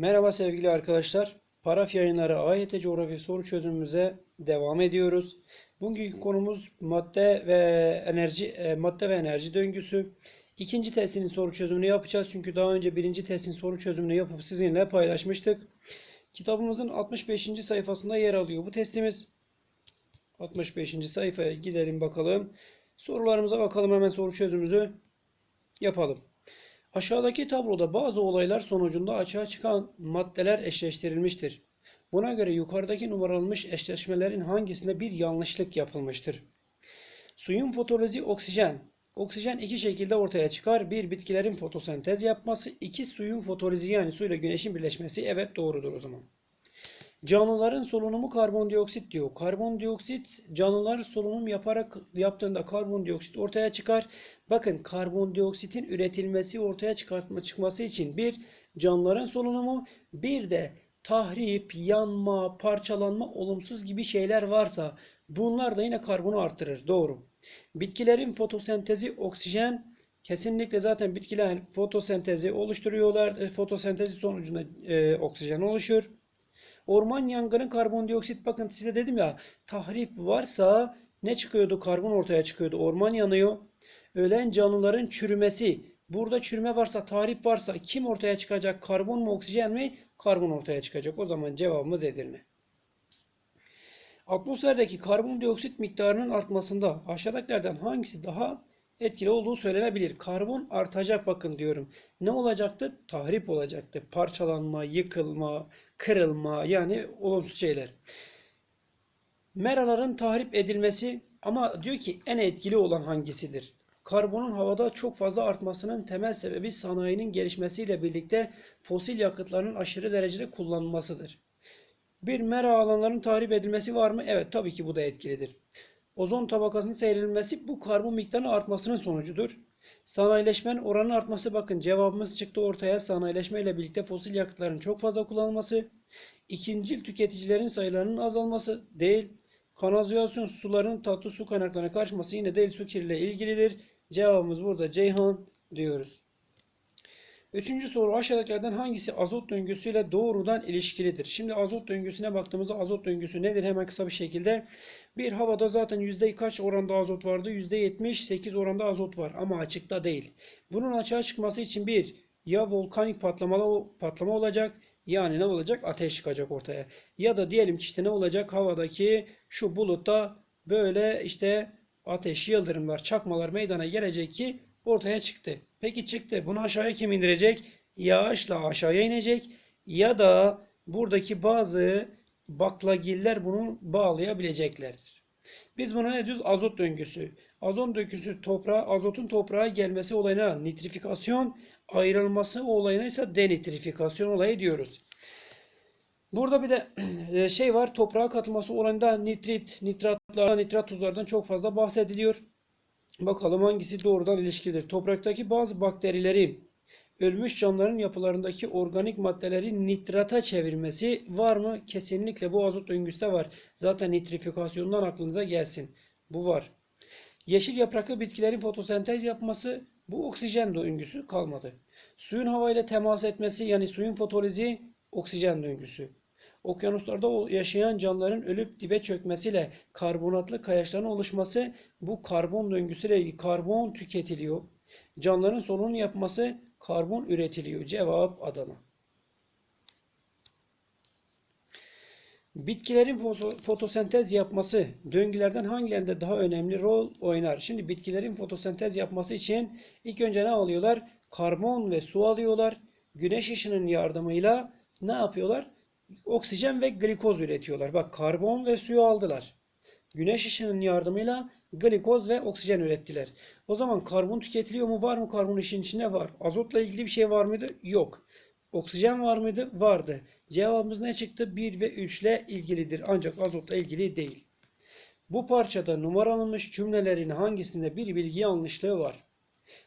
Merhaba sevgili arkadaşlar. Paraf yayınları AYT coğrafya soru çözümümüze devam ediyoruz. Bugünkü konumuz madde ve enerji e, madde ve enerji döngüsü. İkinci testinin soru çözümünü yapacağız. Çünkü daha önce birinci testin soru çözümünü yapıp sizinle paylaşmıştık. Kitabımızın 65. sayfasında yer alıyor bu testimiz. 65. sayfaya gidelim bakalım. Sorularımıza bakalım hemen soru çözümümüzü yapalım. Aşağıdaki tabloda bazı olaylar sonucunda açığa çıkan maddeler eşleştirilmiştir. Buna göre yukarıdaki numaralanmış eşleşmelerin hangisinde bir yanlışlık yapılmıştır? Suyun fotolizi oksijen. Oksijen iki şekilde ortaya çıkar. Bir, bitkilerin fotosentez yapması. iki suyun fotolizi yani suyla güneşin birleşmesi. Evet doğrudur o zaman. Canlıların solunumu karbondioksit diyor. Karbondioksit canlılar solunum yaparak yaptığında karbondioksit ortaya çıkar. Bakın karbondioksitin üretilmesi ortaya çıkartma çıkması için bir canlıların solunumu bir de tahrip, yanma, parçalanma, olumsuz gibi şeyler varsa bunlar da yine karbonu arttırır. Doğru. Bitkilerin fotosentezi oksijen kesinlikle zaten bitkiler fotosentezi oluşturuyorlar. E, Fotosentezi sonucunda e, oksijen oluşur. Orman yangını karbondioksit bakın size dedim ya tahrip varsa ne çıkıyordu? Karbon ortaya çıkıyordu. Orman yanıyor. Ölen canlıların çürümesi. Burada çürüme varsa, tahrip varsa kim ortaya çıkacak? Karbon mu, oksijen mi? Karbon ortaya çıkacak. O zaman cevabımız Edirne. Atmosferdeki karbondioksit miktarının artmasında aşağıdakilerden hangisi daha etkili olduğu söylenebilir. Karbon artacak bakın diyorum. Ne olacaktı? Tahrip olacaktı. Parçalanma, yıkılma, kırılma yani olumsuz şeyler. Meraların tahrip edilmesi ama diyor ki en etkili olan hangisidir? Karbonun havada çok fazla artmasının temel sebebi sanayinin gelişmesiyle birlikte fosil yakıtların aşırı derecede kullanılmasıdır. Bir mera alanların tahrip edilmesi var mı? Evet tabii ki bu da etkilidir. Ozon tabakasının seyredilmesi bu karbon miktarının artmasının sonucudur. Sanayileşmenin oranının artması bakın cevabımız çıktı ortaya. Sanayileşme ile birlikte fosil yakıtların çok fazla kullanılması. İkincil tüketicilerin sayılarının azalması değil. Kanalizasyon suların tatlı su kaynaklarına karışması yine değil su kirliliği ilgilidir. Cevabımız burada Ceyhan diyoruz. Üçüncü soru aşağıdakilerden hangisi azot döngüsüyle doğrudan ilişkilidir? Şimdi azot döngüsüne baktığımızda azot döngüsü nedir? Hemen kısa bir şekilde. Bir havada zaten yüzde kaç oranda azot vardı? Yüzde 78 oranda azot var ama açıkta değil. Bunun açığa çıkması için bir ya volkanik patlama, patlama olacak yani ne olacak? Ateş çıkacak ortaya. Ya da diyelim ki işte ne olacak? Havadaki şu bulutta böyle işte ateş, yıldırımlar, çakmalar meydana gelecek ki ortaya çıktı. Peki çıktı. Bunu aşağıya kim indirecek? Yağışla aşağıya inecek ya da buradaki bazı baklagiller bunu bağlayabileceklerdir. Biz buna ne diyoruz? Azot döngüsü. Azot döngüsü toprağa, azotun toprağa gelmesi olayına nitrifikasyon, ayrılması olayına ise denitrifikasyon olayı diyoruz. Burada bir de şey var. Toprağa katılması olayında nitrit, nitratlar, nitrat tuzlardan çok fazla bahsediliyor. Bakalım hangisi doğrudan ilişkidir. Topraktaki bazı bakterileri ölmüş canlıların yapılarındaki organik maddeleri nitrata çevirmesi var mı? Kesinlikle bu azot döngüsü var. Zaten nitrifikasyondan aklınıza gelsin. Bu var. Yeşil yapraklı bitkilerin fotosentez yapması bu oksijen döngüsü kalmadı. Suyun havayla temas etmesi yani suyun fotolizi oksijen döngüsü. Okyanuslarda yaşayan canlıların ölüp dibe çökmesiyle karbonatlı kayaçların oluşması bu karbon döngüsüyle ilgili karbon tüketiliyor. Canlıların solunum yapması karbon üretiliyor. Cevap Adana. Bitkilerin fotosentez yapması döngülerden hangilerinde daha önemli rol oynar? Şimdi bitkilerin fotosentez yapması için ilk önce ne alıyorlar? Karbon ve su alıyorlar. Güneş ışının yardımıyla ne yapıyorlar? Oksijen ve glikoz üretiyorlar. Bak karbon ve suyu aldılar. Güneş ışının yardımıyla glikoz ve oksijen ürettiler. O zaman karbon tüketiliyor mu? Var mı karbon işin içinde? Var. Azotla ilgili bir şey var mıydı? Yok. Oksijen var mıydı? Vardı. Cevabımız ne çıktı? 1 ve 3 ile ilgilidir. Ancak azotla ilgili değil. Bu parçada numaralanmış cümlelerin hangisinde bir bilgi yanlışlığı var?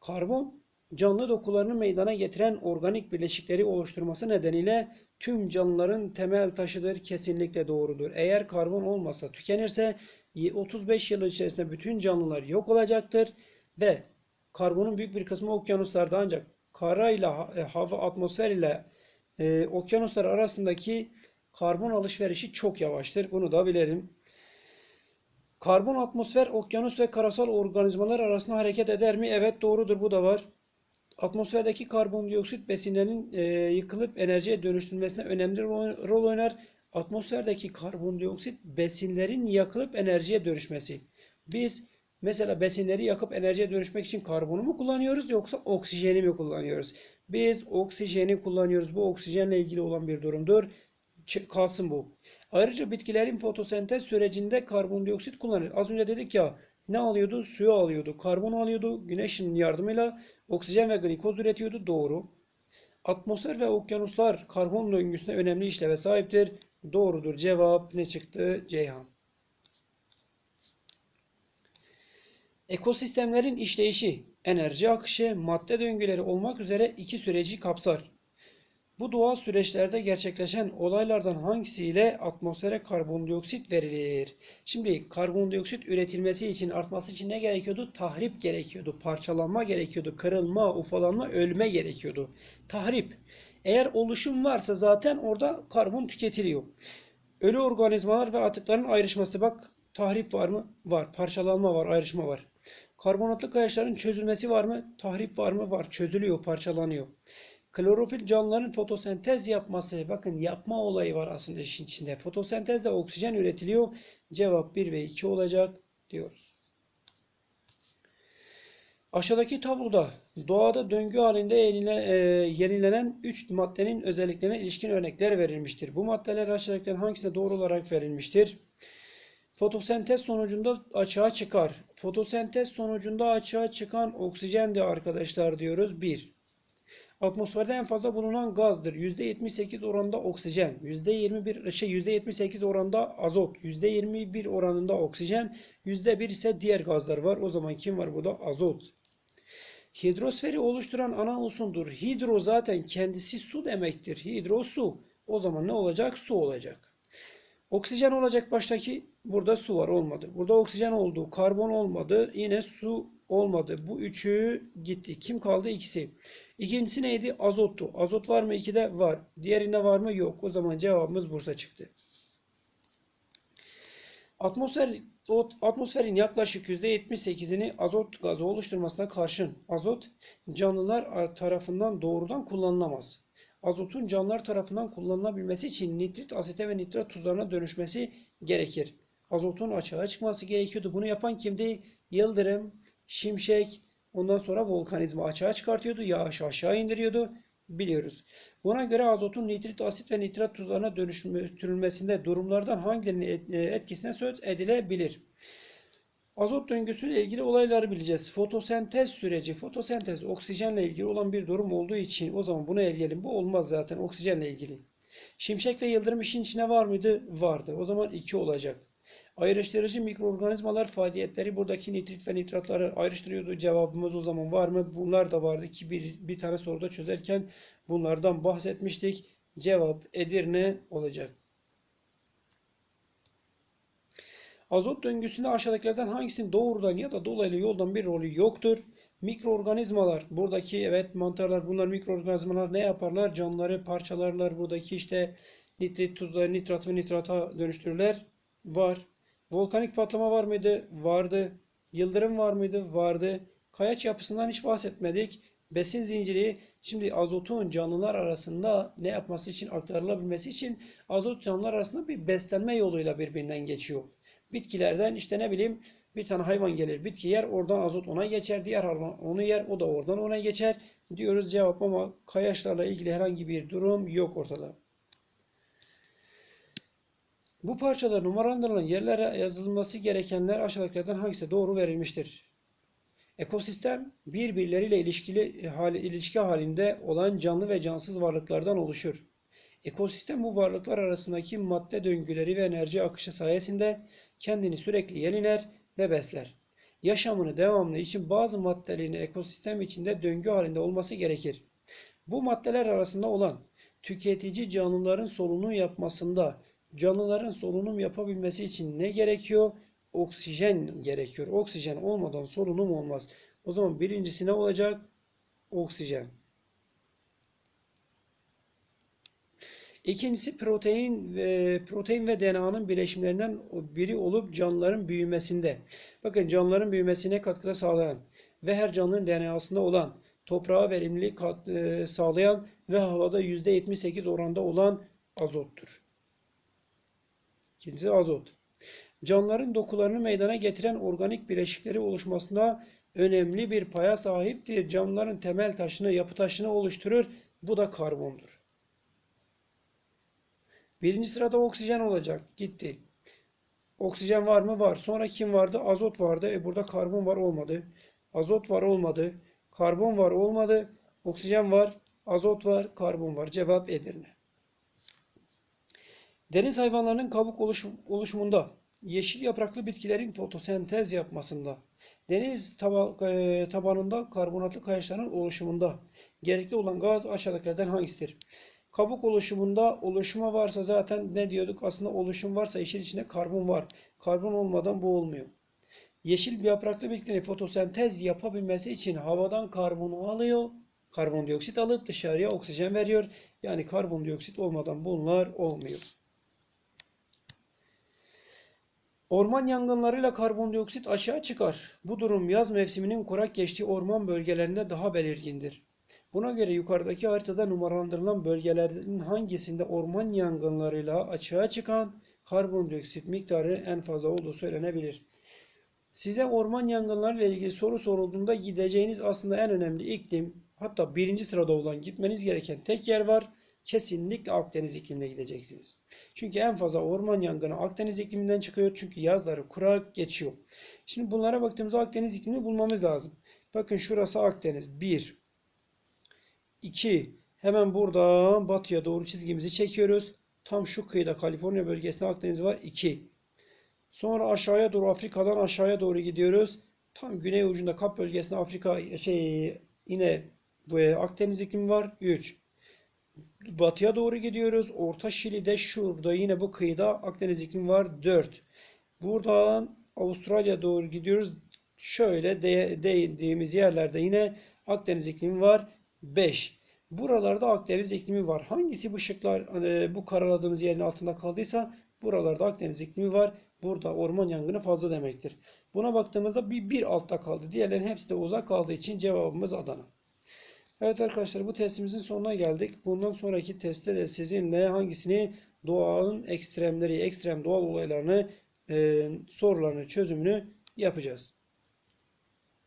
Karbon canlı dokularını meydana getiren organik bileşikleri oluşturması nedeniyle tüm canlıların temel taşıdır kesinlikle doğrudur. Eğer karbon olmasa tükenirse 35 yıl içerisinde bütün canlılar yok olacaktır ve karbonun büyük bir kısmı okyanuslarda ancak karayla hava atmosfer ile e, okyanuslar arasındaki karbon alışverişi çok yavaştır. Bunu da bilelim. Karbon atmosfer, okyanus ve karasal organizmalar arasında hareket eder mi? Evet doğrudur bu da var. Atmosferdeki karbondioksit besinlerin e, yıkılıp enerjiye dönüştürülmesine önemli rol, oynar. Atmosferdeki karbondioksit besinlerin yakılıp enerjiye dönüşmesi. Biz mesela besinleri yakıp enerjiye dönüşmek için karbonu mu kullanıyoruz yoksa oksijeni mi kullanıyoruz? Biz oksijeni kullanıyoruz. Bu oksijenle ilgili olan bir durumdur. Kalsın bu. Ayrıca bitkilerin fotosentez sürecinde karbondioksit kullanır. Az önce dedik ya ne alıyordu? Suyu alıyordu. Karbon alıyordu. Güneşin yardımıyla oksijen ve glikoz üretiyordu. Doğru. Atmosfer ve okyanuslar karbon döngüsüne önemli işleve sahiptir. Doğrudur. Cevap ne çıktı? Ceyhan. Ekosistemlerin işleyişi, enerji akışı, madde döngüleri olmak üzere iki süreci kapsar. Bu doğal süreçlerde gerçekleşen olaylardan hangisiyle atmosfere karbondioksit verilir? Şimdi karbondioksit üretilmesi için, artması için ne gerekiyordu? Tahrip gerekiyordu, parçalanma gerekiyordu, kırılma, ufalanma, ölme gerekiyordu. Tahrip. Eğer oluşum varsa zaten orada karbon tüketiliyor. Ölü organizmalar ve atıkların ayrışması. Bak tahrip var mı? Var. Parçalanma var, ayrışma var. Karbonatlı kayaçların çözülmesi var mı? Tahrip var mı? Var. Çözülüyor, parçalanıyor. Klorofil canlıların fotosentez yapması. Bakın yapma olayı var aslında işin içinde. Fotosentezle oksijen üretiliyor. Cevap 1 ve 2 olacak diyoruz. Aşağıdaki tabloda doğada döngü halinde e, yenilenen 3 maddenin özelliklerine ilişkin örnekler verilmiştir. Bu maddeler aşağıdakilerin hangisine doğru olarak verilmiştir? Fotosentez sonucunda açığa çıkar. Fotosentez sonucunda açığa çıkan oksijen de arkadaşlar diyoruz 1. Atmosferde en fazla bulunan gazdır. %78 oranında oksijen, %21 şey %78 oranında azot, %21 oranında oksijen, %1 ise diğer gazlar var. O zaman kim var burada? Azot. Hidrosferi oluşturan ana unsurdur. Hidro zaten kendisi su demektir. Hidro su. O zaman ne olacak? Su olacak. Oksijen olacak baştaki. Burada su var olmadı. Burada oksijen oldu. Karbon olmadı. Yine su olmadı. Bu üçü gitti. Kim kaldı? İkisi. İkincisi neydi? Azottu. Azot var mı? İkide var. Diğerinde var mı? Yok. O zaman cevabımız Bursa çıktı. Atmosfer, atmosferin yaklaşık %78'ini azot gazı oluşturmasına karşın azot canlılar tarafından doğrudan kullanılamaz. Azotun canlılar tarafından kullanılabilmesi için nitrit asite ve nitrat tuzlarına dönüşmesi gerekir. Azotun açığa çıkması gerekiyordu. Bunu yapan kimdi? Yıldırım, şimşek, ondan sonra volkanizma açığa çıkartıyordu. Yağış aşağı indiriyordu. Biliyoruz. Buna göre azotun nitrit asit ve nitrat tuzlarına dönüştürülmesinde durumlardan hangilerinin e, etkisine söz edilebilir? Azot döngüsüyle ilgili olayları bileceğiz. Fotosentez süreci. Fotosentez oksijenle ilgili olan bir durum olduğu için o zaman bunu eleyelim. Bu olmaz zaten oksijenle ilgili. Şimşek ve yıldırım işin içine var mıydı? Vardı. O zaman 2 olacak. Ayrıştırıcı mikroorganizmalar faaliyetleri buradaki nitrit ve nitratları ayrıştırıyordu. Cevabımız o zaman var mı? Bunlar da vardı ki bir, bir tane soruda çözerken bunlardan bahsetmiştik. Cevap Edirne olacak. Azot döngüsünde aşağıdakilerden hangisinin doğrudan ya da dolaylı yoldan bir rolü yoktur? Mikroorganizmalar, buradaki evet mantarlar bunlar mikroorganizmalar ne yaparlar? Canlıları parçalarlar. Buradaki işte nitrit, tuzları, nitrat ve nitrata dönüştürürler. Var. Volkanik patlama var mıydı? Vardı. Yıldırım var mıydı? Vardı. Kayaç yapısından hiç bahsetmedik. Besin zinciri şimdi azotun canlılar arasında ne yapması için aktarılabilmesi için azot canlılar arasında bir beslenme yoluyla birbirinden geçiyor. Bitkilerden işte ne bileyim bir tane hayvan gelir bitki yer oradan azot ona geçer diğer hayvan onu yer o da oradan ona geçer diyoruz cevap ama kayaçlarla ilgili herhangi bir durum yok ortada. Bu parçada numaralandırılan yerlere yazılması gerekenler aşağıdakilerden hangisi doğru verilmiştir? Ekosistem birbirleriyle ilişkili hali, ilişki halinde olan canlı ve cansız varlıklardan oluşur. Ekosistem bu varlıklar arasındaki madde döngüleri ve enerji akışı sayesinde kendini sürekli yeniler ve besler. Yaşamını devamlı için bazı maddelerin ekosistem içinde döngü halinde olması gerekir. Bu maddeler arasında olan tüketici canlıların solunum yapmasında canlıların solunum yapabilmesi için ne gerekiyor? Oksijen gerekiyor. Oksijen olmadan solunum olmaz. O zaman birincisi ne olacak? Oksijen. İkincisi protein ve protein ve DNA'nın birleşimlerinden biri olup canlıların büyümesinde. Bakın canlıların büyümesine katkıda sağlayan ve her canlının DNA'sında olan, toprağa verimlilik e, sağlayan ve havada %78 oranda olan azottur. İkincisi azot. Canlıların dokularını meydana getiren organik bileşikleri oluşmasında önemli bir paya sahiptir. Canlıların temel taşını, yapı taşını oluşturur. Bu da karbondur. Birinci sırada oksijen olacak. Gitti. Oksijen var mı? Var. Sonra kim vardı? Azot vardı. E burada karbon var olmadı. Azot var olmadı. Karbon var olmadı. Oksijen var. Azot var. Karbon var. Cevap Edirne. Deniz hayvanlarının kabuk oluşum- oluşumunda, yeşil yapraklı bitkilerin fotosentez yapmasında, deniz taba- e, tabanında karbonatlı kayaçların oluşumunda gerekli olan gaz aşağıdakilerden hangisidir? Kabuk oluşumunda oluşma varsa zaten ne diyorduk? Aslında oluşum varsa işin içinde karbon var. Karbon olmadan bu olmuyor. Yeşil bir yapraklı bitkinin fotosentez yapabilmesi için havadan karbonu alıyor. Karbondioksit alıp dışarıya oksijen veriyor. Yani karbondioksit olmadan bunlar olmuyor. Orman yangınlarıyla karbondioksit aşağı çıkar. Bu durum yaz mevsiminin kurak geçtiği orman bölgelerinde daha belirgindir. Buna göre yukarıdaki haritada numaralandırılan bölgelerin hangisinde orman yangınlarıyla açığa çıkan karbondioksit miktarı en fazla olduğu söylenebilir. Size orman yangınları ile ilgili soru sorulduğunda gideceğiniz aslında en önemli iklim, hatta birinci sırada olan gitmeniz gereken tek yer var. Kesinlikle Akdeniz iklimine gideceksiniz. Çünkü en fazla orman yangını Akdeniz ikliminden çıkıyor. Çünkü yazları kurak geçiyor. Şimdi bunlara baktığımızda Akdeniz iklimini bulmamız lazım. Bakın şurası Akdeniz. 1 2 Hemen buradan batıya doğru çizgimizi çekiyoruz. Tam şu kıyıda Kaliforniya bölgesinde Akdeniz var. 2 Sonra aşağıya doğru Afrika'dan aşağıya doğru gidiyoruz. Tam güney ucunda Kap bölgesinde Afrika şey yine bu e, Akdeniz iklimi var. 3 Batıya doğru gidiyoruz. Orta Şili'de şurada yine bu kıyıda Akdeniz iklimi var. 4. Buradan Avustralya doğru gidiyoruz. Şöyle de, değindiğimiz yerlerde yine Akdeniz iklimi var. 5. Buralarda Akdeniz iklimi var. Hangisi bu şıklar hani bu karaladığımız yerin altında kaldıysa buralarda Akdeniz iklimi var. Burada orman yangını fazla demektir. Buna baktığımızda bir, bir altta kaldı. Diğerlerin hepsi de uzak kaldığı için cevabımız Adana. Evet arkadaşlar bu testimizin sonuna geldik. Bundan sonraki testte de sizinle hangisini doğanın ekstremleri, ekstrem doğal olaylarını, e, sorularını, çözümünü yapacağız.